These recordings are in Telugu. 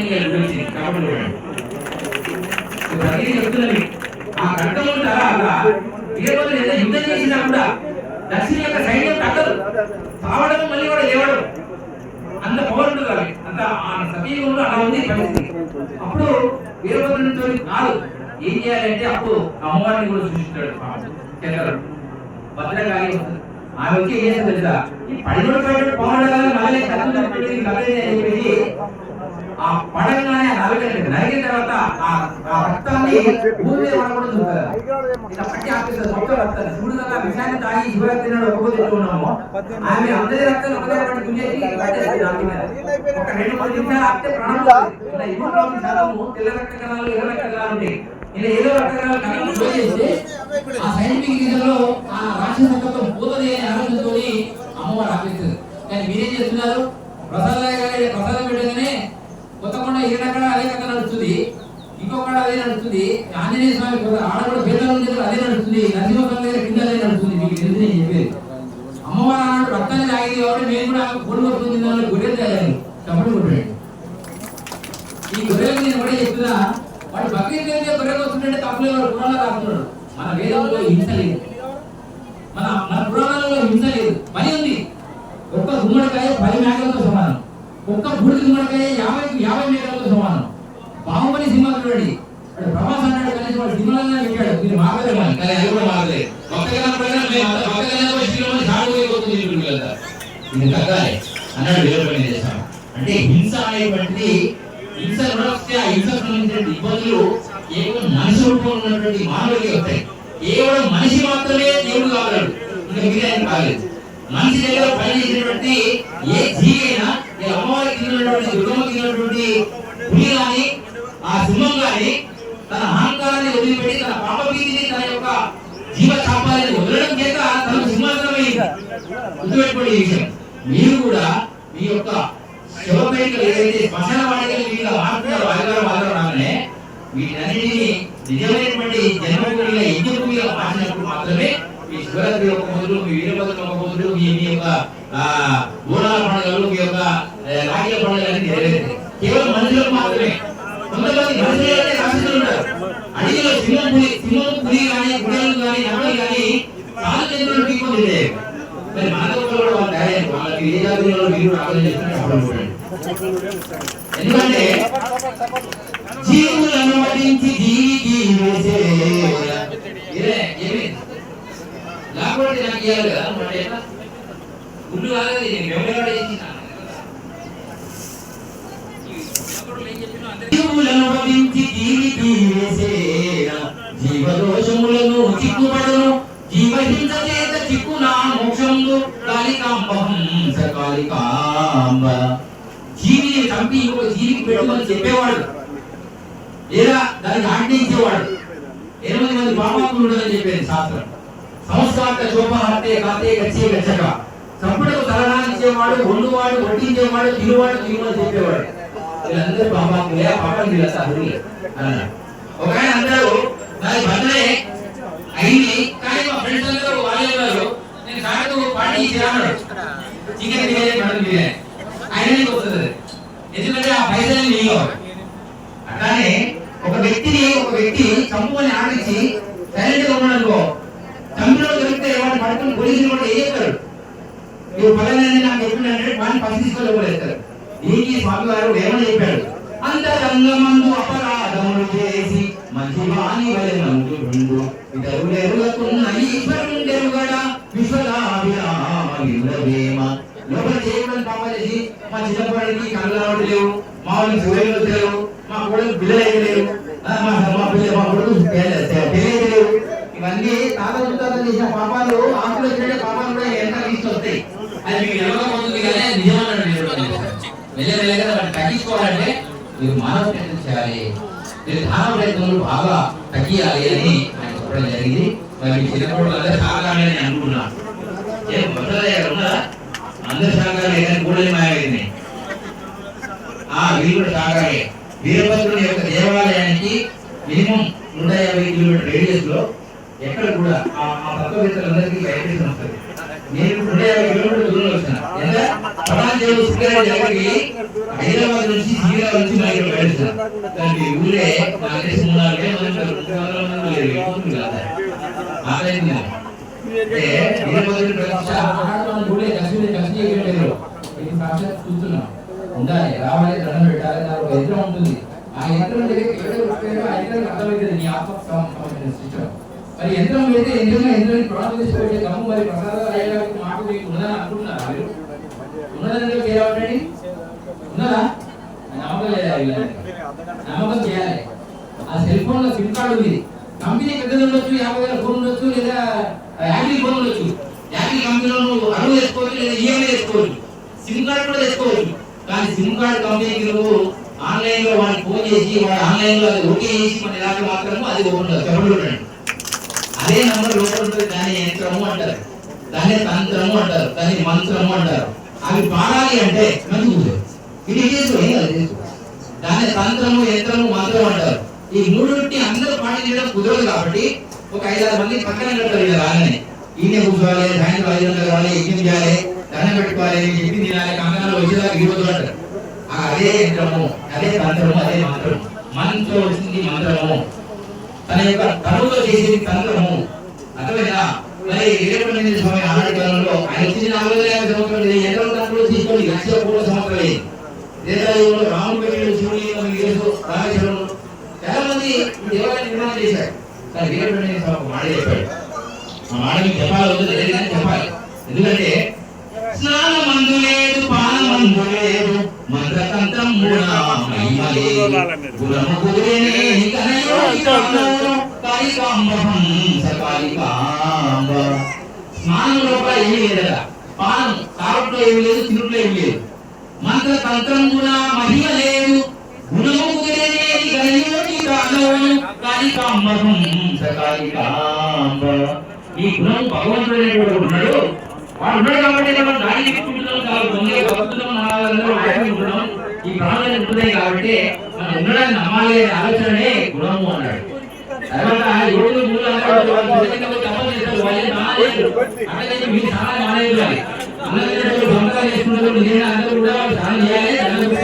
సైన్యంగా గురించి కాబట్టి ప్రతి చెప్తున్నది ఆ ఖడ్గము తర్వాత వీరభద్రుడు ఎంత యుద్ధం చేసినా కూడా దక్షిణ యొక్క సైన్యం తగ్గదు. చావడం మళ్ళీ కూడా లేవడం. అంత పవర్ ఉంటుంది అంత ఆ సతీయుగంలో అలా ఉంది పరిస్థితి. అప్పుడు వీరభద్రునితో కాదు. ఏం చేయాలంటే అప్పుడు అమ్మవారిని కూడా సృష్టిస్తాడు చంద్రుడు భద్రకాళి ఆమె వచ్చి ఏం చేస్తుంది తెలుసా? ఈ పడినోడు పడినోడు పవన్ మళ్ళీ కత్తులు కత్తులు అని చెప్పేసి ఆ పడంగానే నలగండి నరిగిన తర్వాత ఆ రక్తాన్ని భూమి పడకూడదు ఇలా పట్టి ఆపేస్తారు మొత్తం రక్తాన్ని. చూడు కదా విషయాన్ని తాగి శివరాత్రి నాడు ఒక్కొక్క తింటూ ఉన్నాము. ఆమె అందరి రక్తాన్ని ఒకటే పట్టి గుంజేసి. ఒక రెండు మూడు నిమిషాలు ఆపితే ప్రాణం. ఇలా శాతము తెల్ల రక్త కణాలు ఎర్ర రక్త కణాలు ఉంటాయి. ఇలా ఏదో రక్త కణాలు కణాలు ఫ్లో చేస్తే ఆ సైంటిఫిక్ రీజన్లో ఆ రాక్షసత్వం పోతుంది అనే ఆలోచనతో అమ్మవారు ఆపేస్తుంది కానీ మీరేం చేస్తున్నారు? ప్రసాద్ గారి ప్రసాదం పెట్టగానే కొత్తకొండ ఈరనక్కడ అదే కథ నడుస్తుంది? ఇంకొకడ అదే నడుస్తుంది. ఆంజనేయ స్వామి ఆడ కూడా పేదల దగ్గర అదే నడుస్తుంది. నరసింహస్వామి దగ్గర కింద అదే నడుస్తుంది. మీకు తెలిసి నేను చెప్పేది? అమ్మవారు అన్నాడు రక్తాన్ని తాగింది కాబట్టి మేము కూడా పొడి వస్తుంది దానిలో గొర్రెలు తాగాను తప్పుడు కొట్టాడు. ఈ గొర్రెలకు నేను కూడా చెప్తున్నా. వాడు బక్రీద్ అయితే గొర్రెలు వస్తుంటే తప్పులే వాడు పురాణాలు రాస్తున్నాడు. మన వేదంలో హింస లేదు. మన మన పురాణాలలో హింస లేదు. పని ఉంది. ఒక్క గుమ్మడికాయ పది మేకలతో సమానం. ఒక్క గుడికి మనకే యాభై యాభై మేకలతో సమానం. బాహుబలి సినిమా చూడండి. ప్రభాస్ అన్నాడు కలిసి వాడు సినిమాలో పెట్టాడు. మీరు మాగలేమని కానీ అది కూడా మాగలేదు ఒక్కగా ప్రకారం ఇది తగ్గాలి. అన్నాడు వేరే పని చేశాం అంటే హింస అనేటువంటిది హింస నడవస్తే ఆ హింస సంబంధించిన ఇబ్బందులు కేవలం మనిషి రూపంలో ఉన్నటువంటి మానవుడికి వస్తాయి. కేవలం మనిషి మాత్రమే దేవుడు కాగలడు. ఇంకా మిగతా కాలేదు. మనిషి దగ్గర పనిచేసినటువంటి ఏ జీవి అయినా ఈ అమ్మవారికి తిన్నటువంటి దుర్గమ్మకి తిన్నటువంటి పులి కానీ ఆ సింహం కానీ తన అహంకారాన్ని వదిలిపెట్టి తన పాప భీతిని తన యొక్క జీవ చాపాలని వదలడం చేత తనకు సింహాసనమైంది. గుర్తుపెట్టుకోండి ఈ విషయం. మీరు కూడా మీ యొక్క శివపేటలు ఏదైతే శ్మశాన వాడికలు మీద ఆడుతున్నారు వారిగారు వారు రాగానే వీటన్నిటిని నిజమైనటువంటి జన్మభూమిగా యజ్ఞభూమిగా మార్చినప్పుడు మాత్రమే మీ శివరాత్రి యొక్క మొదలు మీ వీరభద్ర యొక్క మొదలు మీ మీ యొక్క బోనాల పండుగలు మీ యొక్క రాజ్య పండుగలు అన్ని నెరవేరుతాయి కేవలం మనుషులకు మాత్రమే. కొంతమంది మనుషులే రాక్షసులు ఉంటారు అడిగిలో సింహం పులి సింహం పులి కానీ గుడలు కానీ నమ్మలు కానీ కాలు చంద్రులు పీక్కొని మరి మానవ కూడా వాళ్ళు తయారయ్యారు వాళ్ళకి ఏ జాతీయంలో మీరు ఆలోచన చేస్తున్నారు ఎందుకంటే జీవులను వధించి జీవికి వేసే ఏమి? లేకపోతే నాకు ఇవ్వాలి కదా? మరి ఎట్లా? గుడ్డు కాలేదు ఇది ఎవరెవరు చేసినా జీవులను జీవదోషములను చిక్కుపడను జీవహింస చేత చిక్కునా మోక్షందు కాళికాంబహంస కాళికాంబ జీవిని చంపి ఇంకొక జీవికి పెట్టుమని చెప్పేవాడు. లేదా దానికి ఆజ్ఞయించేవాడు ఎనిమిది మంది పాపాత్ములు ఉండదని చెప్పేది శాస్త్రం. సంస్కారక శోభహార్తే కాతే గచ్చే గచ్చక. చంపుటకు సలహానిచ్చేవాడు వండువాడు వడ్డించేవాడు తిరువాడు తిరుమని చెప్పేవాడు. వీళ్ళందరూ పాపాత్ములే. ఆ పాపం వీళ్ళంతా అర్హులే అన్నాడు. ఒక ఆయన అందరూ నాది భద్రే అయింది. కానీ మా ఫ్రెండ్స్ అందరూ వాళ్ళే ఉన్నారు. నేను కాదు పార్టీ ఇచ్చి చికెన్ బిర్యానీ మటన్ బిర్యానీ. ఆయనకి వస్తుంది. ఎందుకంటే ఆ పైసలు నీయో అట్లానే ఒక వ్యక్తిని ఒక వ్యక్తి చంపుకొని ఆడించి సైలెంట్గా ఉన్నాడనుకో చంపిలో దొరికితే వాడు పడుకుని పోలీసులు కూడా వేయగలరు నువ్వు పలానా నాకు చెప్పిందంటే వాడిని పసి తీసుకోలేకపోతారు దీనికి స్వామి గారు ఏమని చెప్పాడు. అంతరంగమందు అపరాధములు చేసి మంచి వాణి వలెనందు ఇతరులెరుగకున్న ఈశ్వరుండెరుగడ విశ్వదాభిరామ లోపల చేయడం కావాలేసి మా చిన్నప్పటికి కళ్ళు లేవు మా వాళ్ళు సూర్యులు లేవు మా కొడుకు పిల్లలు లేవు మా మా పిల్ల మా కొడుకు పెళ్ళైతే లేవు ఇవన్నీ తాతలు ముత్తాతలు చేసిన పాపాలు ఆకులు వచ్చిన పాపాలు కూడా ఎంత తీసుకొస్తాయి. అది మీకు ఎలా పొందుతుంది కానీ నిజమన్నాడు నేను వెళ్ళగా తగ్గించుకోవాలంటే మీరు మానవ ప్రయత్నం చేయాలి. మీరు దాన ప్రయత్నాలు బాగా తగ్గియాలి అని ఆయన చెప్పడం జరిగింది. మరి చిన్నప్పుడు అందరూ సాగాలి అని అనుకున్నాను ఏ భద్రయ్య అందరు సాగాలి కానీ కూడలి మాయమైంది. ఆ వీరు కూడా సాగాలి వీరభద్రుని యొక్క దేవాలయానికి మినిమం నూట యాభై కిలోమీటర్ రేడియస్లో ఎక్కడ కూడా ఆ తత్వవేత్తలందరికీ లైబ్రరీ వస్తుంది నేను రెండు యాభై కిలోమీటర్ల దూరంలో వచ్చిన. ఎంత పటాన్ సుఖరాజు దగ్గరికి హైదరాబాద్ నుంచి సీరా నుంచి దానికి ఊరే నాకు తెలిసి మూడు నాలుగు మంది ఎక్కువ కాదు. అంటే ప్రతిష్ట ఊరే కసిరి కసి చేయలేదు. ఇది సాక్షాత్ ఉండాలి. రావాలి దండం పెట్టాలి ఒక యంత్రం ఉంటుంది. ఆ యంత్రం దగ్గరికి ఆ యంత్రం అర్థమవుతుంది. నీ ఆత్మ సిస్టమ్. మరి యంత్రం అయితే యంత్రంగా యంత్రాన్ని ప్రాణం తీసుకుంటే గమ్ము మరి ప్రసాద అయ్యేలాగా మాట మీకు ఉన్నదని అనుకుంటున్నారా మీరు? ఉన్నదని చేయాలండి ఉన్నదా? నమ్మకం లేదా నమ్మకం చేయాలి. ఆ సెల్ ఫోన్లో సిమ్ కార్డు ఉంది. కంపెనీ పెద్దది ఉండొచ్చు యాభై వేల ఫోన్ ఉండొచ్చు లేదా యాపిల్ ఫోన్ ఉండొచ్చు. యాపిల్ కంపెనీలో నువ్వు అరువు వేసుకోవచ్చు లేదా ఈఎంఐ వేసుకోవచ్చు. సిమ్ కార్డు కూడా వేసుకోవచ్చు. కానీ సిమ్ కార్డు కంపెనీకి నువ్వు ఆన్లైన్లో వాడిని ఫోన్ చేసి వాడు ఆన్లైన్లో అది ఓకే చేసి మన ఇలాంటి మాత్రము అది ఓపెన్ చెప్పండి అదే నంబర్ లోపల ఉంటుంది దాని యంత్రము అంటారు. దాని తంత్రము అంటారు. దాని మంత్రము అంటారు. అవి పాడాలి అంటే మంచి ఇది చేసుకో దాని తంత్రము యంత్రము మంత్రం అంటారు. ఈ మూడింటిని అందరూ పాటించడం కుదరదు కాబట్టి ఒక ఐదారు మంది పక్కన కడతారు ఇలా రాగానే. ఈయన కూర్చోవాలి సాయంత్రం ఐదు వందలు కావాలి యజ్ఞం చేయాలి దండం పెట్టుకోవాలి చెప్పి తినాలి కంగారు వచ్చేదాకా ఇవ్వదు అంటారు. అదే యంత్రము అదే తంత్రము అదే మంత్రము. మంత్రం వచ్చింది మంత్రము. తన యొక్క తనువులో చేసేది తంత్రము అర్థమైనా మరి స్వామి ఆనాటి కాలంలో ఆయన సంవత్సరాలు తెలుసు రామేశ్వరం చాలా మంది నిర్మాణం చేశారు. కానీ స్వామి మాట చెప్పాడు. ఆ చెప్పాలి వద్దు తెలియదు కానీ చెప్పాలి ఎందుకంటే స్నానమందు లేదు పానమందు లేదు మంత్రతంత్రం మహిమ లేదు గుణము గురువేనే కనయోగి కాంబోను కాళికాంబహం సకాళికాంబ స్నానం లోపల ఏమీ లేదట పానం తాగట్లో లేదు లేదు మంత్ర తంత్రం మహిమ లేదు గుణము కుదిరేది సకాళికాంబ ఈ గుణం భగవంతుడు ఉన్నాడు. వాడు ఉన్నాడు కాబట్టి మనం దారి చెప్పుకుంటున్నాం చాలా దొంగలు ఈ ప్రాణాలు ఉంటున్నాయి కాబట్టి మనం ఉండడానికి నమ్మాలి అనే ఆలోచననే గుణము అన్నాడు. తర్వాత యోగులు మూల అన్నాడు వాళ్ళు చేస్తారు వాళ్ళు ఏం అలాగే మీరు చాలా మానేయరు అని అందరూ సంతకాలు చేసుకున్నారు అందరూ కూడా వాళ్ళు చేయాలి దండం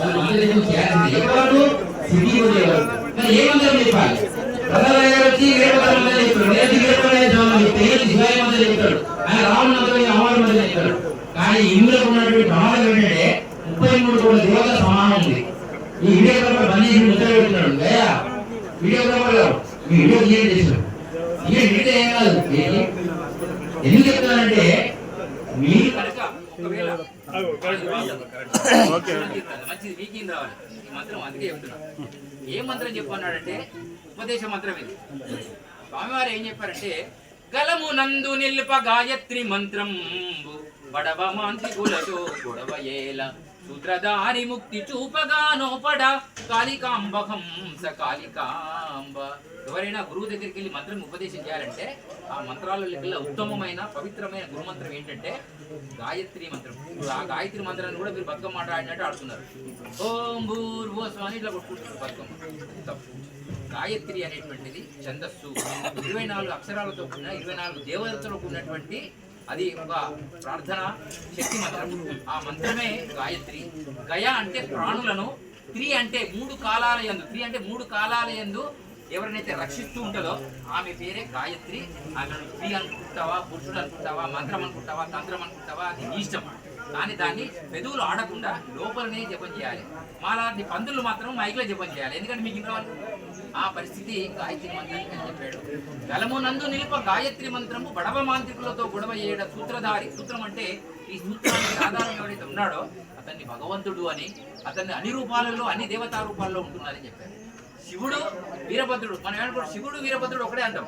వాళ్ళు మంత్రం చేయాల్సిందే. ఎవరు సిద్ధి ఎవరు చెప్పాలి? ప్రధానయ్య గారు వచ్చి వీరభద్ర మంత్రం చెప్తాడు నేను వీరభద్రయ్య స్వామి పేరు శివాయ మంత్రం చెప్తాడు ఆయన రావణ మంత్రం అమ్మవారి మంత్రం చెప్తాడు కానీ ఇందులో ఉన్నటువంటి ప్రమాదం ఏంటంటే ముప్పై ఈ గారు మీ వీడియో క్లియర్ చేశారు. ఇక వీడియో ఏం కాదు? ఎందుకు చెప్తున్నానంటే మీరు కనుక ఒకవేళ మంచిది మీకేం రావాలి. ఈ మంత్రం అందుకే చెప్తున్నా. ఏ మంత్రం చెప్పన్నాడంటే ఉపదేశ మంత్రం ఇది. స్వామివారు ఏం చెప్పారంటే గలము నందు నిల్ప గాయత్రి మంత్రం. బడవ మాంతి గులతో గొడవ ఏల. సూత్రధారి ముక్తి చూపగా నోపడ కాళికాంబహంస కాళికాంబ ఎవరైనా గురువు దగ్గరికి వెళ్ళి మంత్రం ఉపదేశం చేయాలంటే ఆ మంత్రాల లెక్కల ఉత్తమమైన పవిత్రమైన గురు మంత్రం ఏంటంటే గాయత్రి మంత్రం. ఇప్పుడు ఆ గాయత్రి మంత్రాన్ని కూడా మీరు బతుకమ్మ ఆట ఆడినట్టు ఆడుతున్నారు. ఓం భూర్భువ స్వామి ఇట్లా కొట్టుకుంటున్నారు బతుకమ్మ. గాయత్రి అనేటువంటిది ఛందస్సు. ఇరవై నాలుగు అక్షరాలతో కూడిన ఇరవై నాలుగు దేవతలతో కూడినటువంటి అది ఒక ప్రార్థన శక్తి మంత్రం. ఆ మంత్రమే గాయత్రి. గయ అంటే ప్రాణులను త్రి అంటే మూడు కాలాల ఎందు త్రి అంటే మూడు కాలాల ఎందు ఎవరినైతే రక్షిస్తూ ఉంటుందో ఆమె పేరే గాయత్రి. ఆమెను స్త్రీ అనుకుంటావా పురుషుడు అనుకుంటావా మంత్రం అనుకుంటావా తంత్రం అనుకుంటావా అది నీ ఇష్టం. కానీ దాన్ని పెదవులు ఆడకుండా లోపలనే జపం చేయాలి. మాలాంటి పందులు మాత్రం మైక్లో జపం చేయాలి. ఎందుకంటే మీకు ఇంకా ఆ పరిస్థితి గాయత్రి మంత్రానికి అని చెప్పాడు. గలము నందు నిలుప గాయత్రి మంత్రము బడవ మాంత్రికులతో గొడవ చేయడ సూత్రధారి సూత్రం అంటే ఈ సూత్రానికి ఆధారం ఎవరైతే ఉన్నాడో అతన్ని భగవంతుడు అని అతన్ని అన్ని రూపాలలో అన్ని దేవతా రూపాల్లో ఉంటున్నారని చెప్పారు. శివుడు వీరభద్రుడు మనం ఏమనుకోండి శివుడు వీరభద్రుడు ఒకటే అంటాం.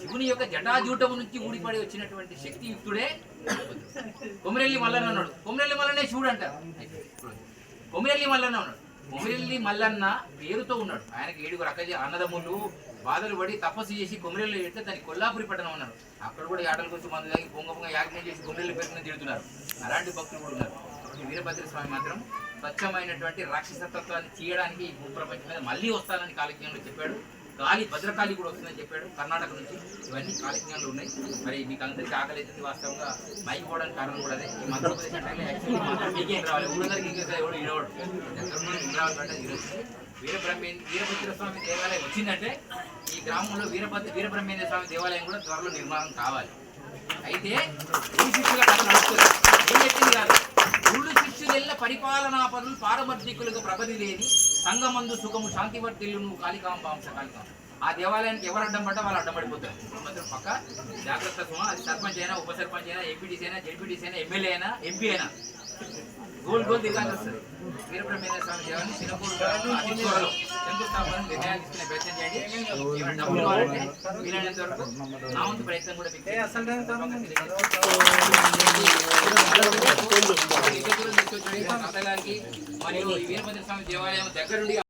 శివుని యొక్క జటాజూటము నుంచి ఊడిపడి వచ్చినటువంటి శక్తియుక్తుడే యుక్తుడే కొమిరెల్లి మల్లన్న ఉన్నాడు. కొమిరెల్లి మల్లనే శివుడు అంటారు. కొమిరెల్లి మల్లన్న ఉన్నాడు. కొమిరెల్లి మల్లన్న పేరుతో ఉన్నాడు. ఆయనకి ఏడుగురు అక్క అన్నదమ్ములు బాధలు పడి తపస్సు చేసి కొమిరెల్లి పెడితే దాన్ని కొల్లాపురి పట్టణం ఉన్నారు అక్కడ కూడా ఆటలకు వచ్చి మందు తాగి పొంగ పొంగ యాజ్ఞం చేసి కొమిరెల్లి పెట్టుకుని తిడుతున్నారు. అలాంటి భక్తులు కూడా ఉన్నారు. వీరభద్ర స్వామి మాత్రం స్వచ్ఛమైనటువంటి రాక్షసతత్వాన్ని చేయడానికి ఈ భూప్రపంచం మీద మళ్ళీ వస్తానని కాలజ్ఞంలో చెప్పాడు. గాలి భద్రకాళి కూడా వస్తుందని చెప్పాడు. కర్ణాటక నుంచి ఇవన్నీ కాలిజ్ఞానాలు ఉన్నాయి. మరి మీకు అందరికీ ఆకలి అవుతుంది వాస్తవంగా మైపోవడానికి కారణం కూడా అదే. ఈ మధ్యప్రదేశ్ అంటే యాక్చువల్లీ మాత్రం రావాలి? ఊళ్ళందరికీ ఇంకా ఎవడు ఈడవాడు? ఎక్కడ ఉన్న అంటే ఈరోజు వీరబ్రహ్మే వీరభద్ర స్వామి దేవాలయం వచ్చిందంటే ఈ గ్రామంలో వీరభద్ర వీరబ్రహ్మేంద్ర స్వామి దేవాలయం కూడా త్వరలో నిర్మాణం కావాలి. అయితే ఊరి ఏం చెప్పింది కాదు? ఊళ్ళు శిష్యులెల్ల పరిపాలనా పనులు పారమర్శికులకు ప్రబలి లేని సంఘమందు సుఖము శాంతివర్తిల్లును కాళికాంబాంశ కాళికాం ఆ దేవాలయానికి ఎవరు అడ్డం పడ్డా వాళ్ళు అడ్డం పడిపోతారు. ఇప్పుడు మాత్రం పక్క జాగ్రత్త సుమ అది సర్పంచ్ అయినా ఉప సర్పంచ్ అయినా ఎంపీటీసీ అయినా జడ్పీటీసీ అయినా ఎమ్మెల్యే అయినా ఎంపీ అయినా. గోల్ గోల్ దిగాల్సి వస్తుంది వీరబ్రహ్మేంద్ర స్వామి దేవాన్ని చిన్నపూర్ అతి త్వరలో శంకుస్థాపన నిర్ణయాలు తీసుకునే ప్రయత్నం చేయండి ఏమైనా డబ్బులు కావాలంటే వీలైనంత వరకు నా వంతు ప్రయత్నం కూడా మీకు తెలియజేస్తాను. తాతగారికి మరియు ఈ వీరభద్ర స్వామి దేవాలయం దగ్గరుండి